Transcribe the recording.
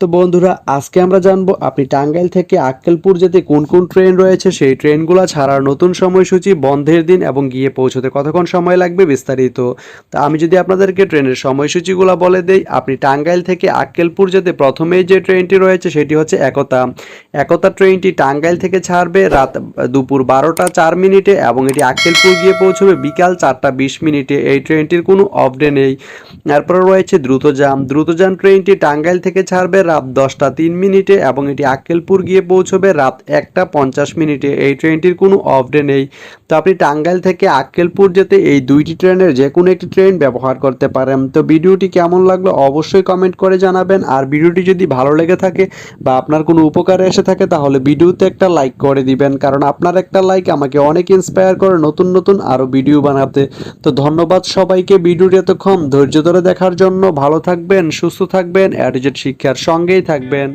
তো বন্ধুরা, আজকে আমরা জানব আপনি টাঙ্গাইল থেকে আক্কেলপুর যেতে কোন কোন ট্রেন রয়েছে? সেই ট্রেনগুলো ছাড়ার নতুন সময়সূচি, বন্ধের দিন এবং গিয়ে পৌঁছতে কতক্ষণ সময় লাগবে বিস্তারিত? তা আমি যদি আপনাদেরকে ট্রেনের সময়সূচিগুলো বলে দেই, আপনি টাঙ্গাইল থেকে আক্কেলপুর যেতে প্রথমেই যে ট্রেনটি রয়েছে সেটি হচ্ছে একতা। একতা ট্রেনটি টাঙ্গাইল থেকে ছাড়বে রাত দুপুর বারোটা চার মিনিটে এবং এটি আক্কেলপুর গিয়ে পৌঁছবে বিকাল চারটা বিশ মিনিটে। এই ট্রেনটির কোনো অফডে নেই। এরপরে রয়েছে দ্রুতযান। দ্রুতযান ট্রেনটি টাঙ্গাইল থেকে ছাড়বে রাত দশটা তিন মিনিটে এবং এটি আক্কেলপুর গিয়ে পৌঁছবে রাত একটা পঞ্চাশ মিনিটে। এই ট্রেনটির কোনো অফ ডে নেই। তো আপনি টাঙ্গাইল থেকে আক্কেলপুর যেতে এই দুইটি ট্রেনের যে কোনো একটি ট্রেন ব্যবহার করতে পারেন। তো ভিডিওটি কেমন লাগল অবশ্যই কমেন্ট করে জানাবেন। আর ভিডিওটি যদি ভালো লেগে থাকে বা আপনার কোনো উপকারে এসে থাকে তাহলে ভিডিওতে একটা লাইক করে দিবেন। কারণ আপনার একটা লাইক আমাকে অনেক ইন্সপায়ার করে নতুন নতুন আরও ভিডিও বানাতে। তো ধন্যবাদ সবাইকে ভিডিওটি এতক্ষণ ধৈর্য ধরে দেখার জন্য। ভালো থাকবেন, সুস্থ থাকবেন। অ্যাডিজেট শিক্ষার সঙ্গেই থাকবেন।